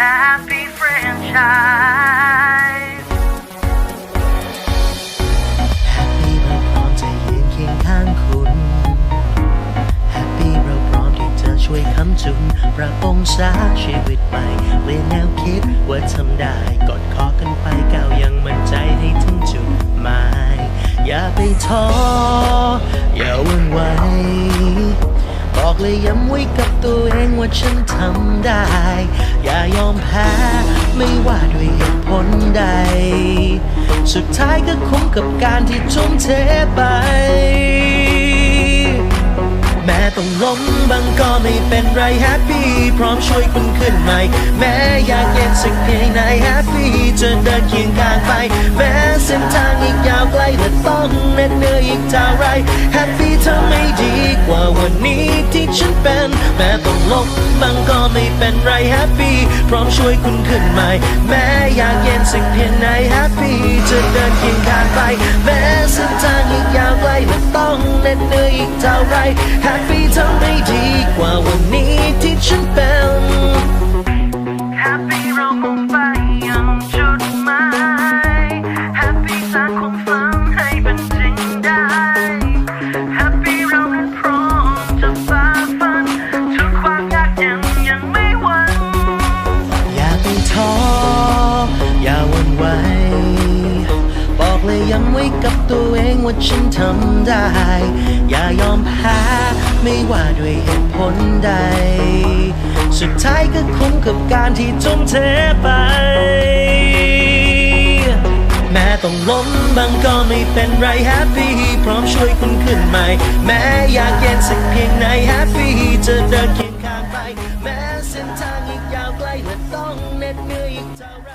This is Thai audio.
Happy franchise แฮปปี้เราพร้อมจะยืนเคียงข้างคุณแฮปปี้เราพร้อมที่จะช่วยคำจุนประปงษาชีวิตใหม่เปลี่ยนแนวคิดว่าทำได้กอดคอกันไปก้าวยังมั่นใจให้ถึงจุดหมายอย่าไปท้ออย่าหวันไหวบอกเลยย้ำไว้กับตัวเองว่าฉันทำได้ อย่ายอ มแพ้ ไม่ว่าด้วยเหตุผลใด สุดท้ายก็คุ้มกับการที่ทุ่มเทไป แม้ต้องล้มบางก็ไม่เป็นไรแฮปปี้พร้อมช่วยคุณขึ้นใหม่ แม้อยากเย็นสักเพียงไหนแฮปปี้จะเดินเคียงข้างไป แม้เส้นทางอีกยาวไกลแต่ต้องเหน็ดเหนื่อยอีกเท่าไรแฮปปี้ เป็น แม้ต้องล้มบางก็ไม่เป็นไรแฮปปี้พร้อมช่วยคุณขึ้นใหม่ แม้อยากเย็นสักเพียงไหนแฮปปี้จะเดินเคียงข้างไป แม้เส้นทางอีกยาวไกลแต่ต้องเหน็ดเหนื่อยอีกเท่าไรแฮปปี้ทำได้ดีกว่าวันนี้ที่ฉันเป็น อ อย่าหวันไหวบอกเลยย้ำไว้กับตัวเองว่าฉันทำได้ อย่ายอมแพ้ไม่ว่าด้วยเหตุผลใด สุดท้ายก็คุ้มกับการที่ทุ่มเทไป แม้ต้องล้มบางก็ไม่เป็นไรแฮปปี้พร้อมช่วยคุณขึ้นใหม่ แม้อยากเย็นสักเพียงไหนแฮปปี้จะเดินเคียงข้างไป แม้เส้นทางอีกยาวไกลและต้อง เห